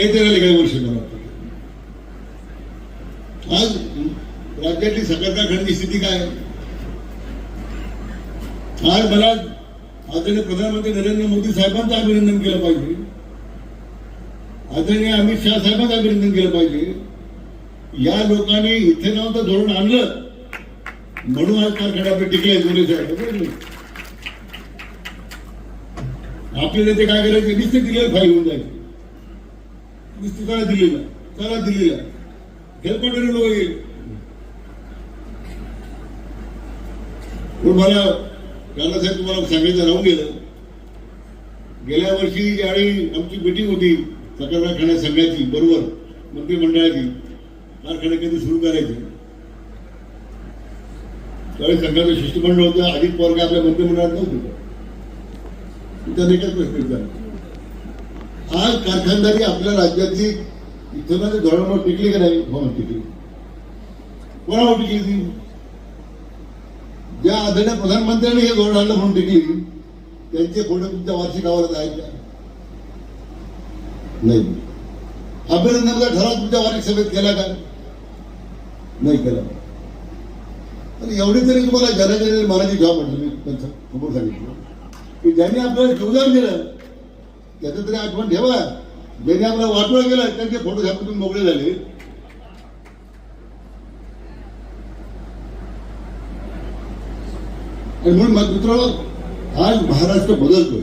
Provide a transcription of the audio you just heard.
येते गेले काही वर्ष मला आज राज्यातली सकलता खंडची स्थिती काय? आहे? आज मला आदरणीय प्रधानमंत्री नरेंद्र मोदी साहेबांचं अभिनंदन केलं पाहिजे. आदरणीय अमित शहा साहेबांचं अभिनंदन केलं पाहिजे. या लोकांनी इथे नव्हतं धोरण आणलं. म्हणून आज कारखाने आपले टिकले मोदी साहेब. आपले नेते काय करायचे? नुसते दिले फाईल होऊन जायचे. नुसती दिलेला त्याला दिलेला दिल्लीला. हेल्पकडे येईल. पण मला साहेब तुम्हाला सांगायचं राहून गेलं. गेल्या वर्षी ज्यावेळी आमची मिटिंग होती साखर कारखान्या संघाची बरोबर मंत्रिमंडळाची कारखाने कधी सुरू करायचे? त्यावेळी संघाचं शिष्टमंडळ होतं अजित पवार काय आपल्या मंत्रिमंडळात नव्हतं. त्यांनी एकच प्रश्न विचारला आज कारखानदारी आपल्या राज्याची इथं धोरणावर टिकली का नाही? हो टिकली. कोणावर टिकली ती? ज्या आदरणीय प्रधानमंत्र्यांनी हे धोरण आणलं म्हणून टिकली त्यांचे फोटो तुमच्या वार्षिक आवारात आहेत का? नाही. अभिनंदनचा ठराव तुमच्या वार्षिक सभेत केला का? नाही केला. आणि एवढी तरी तुम्हाला जनजन मनाची घ्या म्हटलं मी त्यांचं समोर सांगितलं. की ज्यांनी आपल्याला जीवदान दिलं त्याचं तरी आठवण ठेवा. ज्यांनी आपला वाटोळ गेला त्यांचे फोटो छापून मोकळे झाले. आणि म्हणून मग मित्रांनो आज महाराष्ट्र बदलतोय.